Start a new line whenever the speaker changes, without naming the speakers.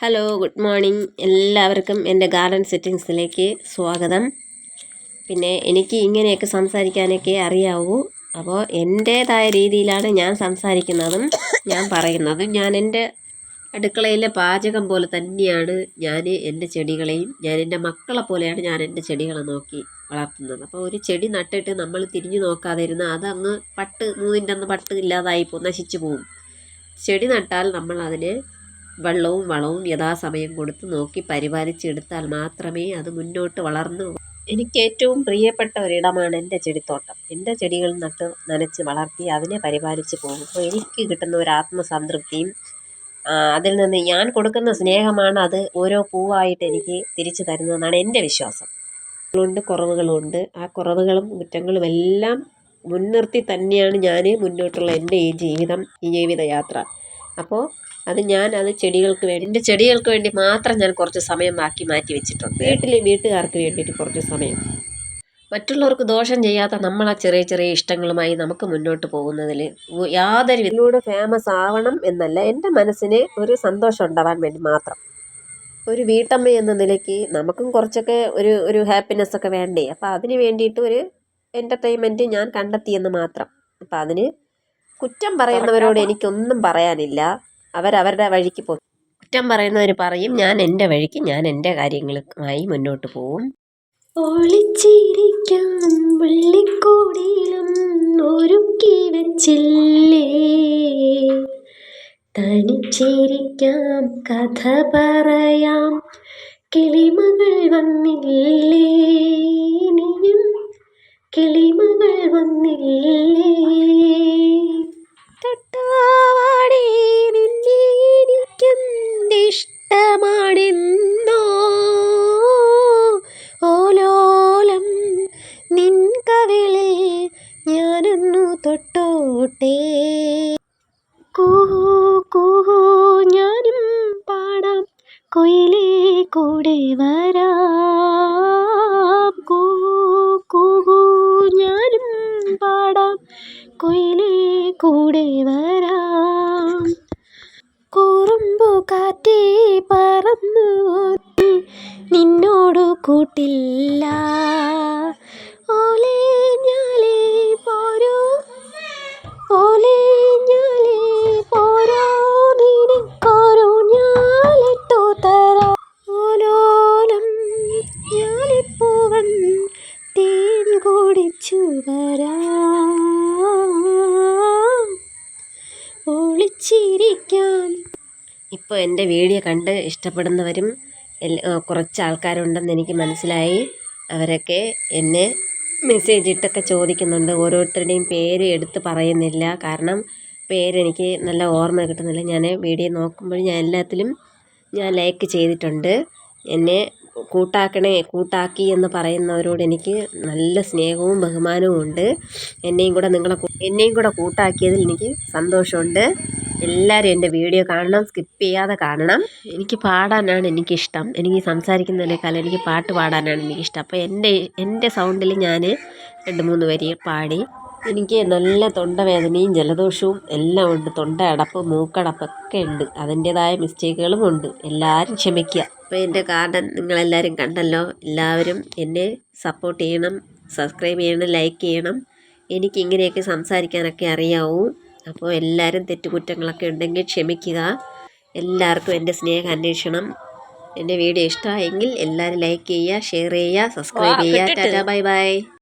Hello good morning എല്ലാവർക്കും എന്റെ garden സെറ്റിങ്സിലേക്ക് സ്വാഗതം. പിന്നെ എനിക്ക് ഇങ്ങനെയൊക്കെ സംസാരിക്കാനൊക്കെ അറിയാവൂ. അപ്പോൾ എന്റേതായ രീതിയിലാണ് ഞാൻ സംസാരിക്കുന്നതും ഞാൻ പറയുന്നതും. ഞാൻ എന്റെ അടുക്കളയിലെ പാചകം പോലെ തന്നെയാണ് ഞാൻ എന്റെ ചെടികളെയും ഞാൻ എന്റെ മക്കളെ പോലെയാണ് ഞാൻ എന്റെ ചെടികളെ നോക്കി വളർത്തുന്നത്. അപ്പോൾ ഒരു ചെടി നട്ടിട്ട് നമ്മൾ തിരിഞ്ഞു നോക്കാതെ ഇരുന്നാൽ അതങ്ങ് പട്ട് മൂന്നിന്റെ അന്ന് പട്ട് ഇല്ലാതായി പോകും നശിച്ചു പോകും ചെടി നട്ടാൽ നമ്മൾ അതിനെ വെള്ളവും വളവും യഥാസമയം കൊടുത്ത് നോക്കി പരിപാലിച്ചെടുത്താൽ മാത്രമേ അത് മുന്നോട്ട് വളർന്നു എനിക്ക് ഏറ്റവും പ്രിയപ്പെട്ട ഒരിടമാണ് എന്റെ ചെടിത്തോട്ടം. എന്റെ ചെടികൾ നട്ട് നനച്ച് വളർത്തി അതിനെ പരിപാലിച്ച് പോകുമ്പോൾ എനിക്ക് കിട്ടുന്ന ഒരു ആത്മസംതൃപ്തിയും അതിൽ നിന്ന് ഞാൻ കൊടുക്കുന്ന സ്നേഹമാണ് അത് ഓരോ പൂവായിട്ട് എനിക്ക് തിരിച്ചു തരുന്നതെന്നാണ് എന്റെ വിശ്വാസം. ഉണ്ട് കുറവുകളുണ്ട്. ആ കുറവുകളും കുറ്റങ്ങളും എല്ലാം മുൻനിർത്തി തന്നെയാണ് ഞാൻ മുന്നോട്ടുള്ള എന്റെ ഈ ജീവിതം ഈ ജീവിതയാത്ര. അപ്പോൾ അത് ഞാൻ അത് ചെടികൾക്ക് വേണ്ടി എന്റെ ചെടികൾക്ക് വേണ്ടി മാത്രം ഞാൻ കുറച്ച് സമയം ബാക്കി മാറ്റി വെച്ചിട്ടുണ്ട്. വീട്ടിൽ വീട്ടുകാർക്ക് വേണ്ടിയിട്ട് കുറച്ച് സമയം. മറ്റുള്ളവർക്ക് ദോഷം ചെയ്യാത്ത നമ്മൾ ആ ചെറിയ ചെറിയ ഇഷ്ടങ്ങളുമായി നമുക്ക് മുന്നോട്ട് പോകുന്നതിൽ യാതൊരു ഇതിലൂടെ ഫേമസ് ആവണം എന്നല്ല എന്റെ മനസ്സിന് ഒരു സന്തോഷം ഉണ്ടാവാൻ വേണ്ടി മാത്രം. ഒരു വീട്ടമ്മ എന്ന നിലയ്ക്ക് നമുക്കും കുറച്ചൊക്കെ ഒരു ഒരു ഹാപ്പിനെസ് ഒക്കെ വേണ്ടേ? അപ്പോൾ അതിന് വേണ്ടിയിട്ട് ഒരു എന്റർടൈൻമെന്റ് ഞാൻ കണ്ടെത്തിയെന്ന് മാത്രം. അപ്പോൾ അതിന് കുറ്റം പറയുന്നവരോട് എനിക്കൊന്നും പറയാനില്ല. അവരവരുടെ വഴിക്ക് പോകും കുറ്റം പറയുന്നവർ പറയും ഞാൻ എന്റെ വഴിക്ക് ഞാൻ എന്റെ കാര്യങ്ങളുമായി മുന്നോട്ട്
ഒളിച്ചിരിക്കാൻ വെള്ളിക്കൂടിലും ഒരുക്കി തനിച്ചിരിക്കാം കഥ പറയാം കിളിമകൾ വന്നില്ലേ? ഇനിയും കിളിമകൾ വന്നില്ലേ? കൊയിലേ കൂടെ വരാം. ഞാനും പാടാം. കൊയിലേ കൂടെ വരാം. കൂറുമ്പു കാറ്റേ പറന്നു നിന്നോടു കൂട്ടില്ല. ഓലേ ഒളിച്ചിരിക്കാൻ
ഇപ്പോൾ എന്റെ വീഡിയോ കണ്ട് ഇഷ്ടപ്പെടുന്നവരും കുറച്ച് ആൾക്കാരുണ്ടെന്ന് എനിക്ക് മനസ്സിലായി. അവരൊക്കെ എന്നെ മെസ്സേജ് ഇട്ടൊക്കെ ചോദിക്കുന്നുണ്ട്. ഓരോരുത്തരുടെയും പേര് എടുത്ത് പറയുന്നില്ല. കാരണം പേരെനിക്ക് നല്ല ഓർമ്മ കിട്ടുന്നില്ല. ഞാൻ വീഡിയോ നോക്കുമ്പോൾ ഞാൻ എല്ലാത്തിലും ഞാൻ ലൈക്ക് ചെയ്തിട്ടുണ്ട്. എന്നെ കൂട്ടാക്കണേ കൂട്ടാക്കി എന്ന് പറയുന്നവരോട് എനിക്ക് നല്ല സ്നേഹവും ബഹുമാനവും ഉണ്ട്. എന്നെയും കൂടെ നിങ്ങളെ എന്നെയും കൂടെ കൂട്ടാക്കിയതിൽ എനിക്ക് സന്തോഷമുണ്ട്. എല്ലാവരും എന്റെ വീഡിയോ കാണണം സ്കിപ്പ് ചെയ്യാതെ കാണണം. എനിക്ക് പാടാനാണ് എനിക്കിഷ്ടം. എനിക്ക് സംസാരിക്കുന്നതിനേക്കാൾ എനിക്ക് പാട്ട് പാടാനാണ് എനിക്കിഷ്ടം. അപ്പോൾ എന്റെ എന്റെ സൗണ്ടിൽ ഞാൻ രണ്ട് മൂന്ന് വരി പാടി. എനിക്ക് നല്ല തൊണ്ടവേദനയും ജലദോഷവും എല്ലാം ഉണ്ട്. തൊണ്ട അടപ്പ് മൂക്കടപ്പൊക്കെ ഉണ്ട്. അതിന്റേതായ മിസ്റ്റേക്കുകളും ഉണ്ട്. എല്ലാവരും ക്ഷമിക്കുക. അപ്പോൾ എന്റെ ഗാർഡൻ നിങ്ങളെല്ലാവരും കണ്ടല്ലോ. എല്ലാവരും എന്നെ സപ്പോർട്ട് ചെയ്യണം സബ്സ്ക്രൈബ് ചെയ്യണം ലൈക്ക് ചെയ്യണം. എനിക്ക് ഇങ്ങനെയൊക്കെ സംസാരിക്കാനൊക്കെ അറിയാവൂ. അപ്പോൾ എല്ലാവരും തെറ്റുകുറ്റങ്ങളൊക്കെ ഉണ്ടെങ്കിൽ ക്ഷമിക്കുക. എല്ലാവർക്കും എന്റെ സ്നേഹം അന്വേഷണം എന്റെ വീഡിയോ ഇഷ്ടമായെങ്കിൽ എല്ലാവരും ലൈക്ക് ചെയ്യുക ഷെയർ ചെയ്യുക സബ്സ്ക്രൈബ് ചെയ്യുക. Tata bye bye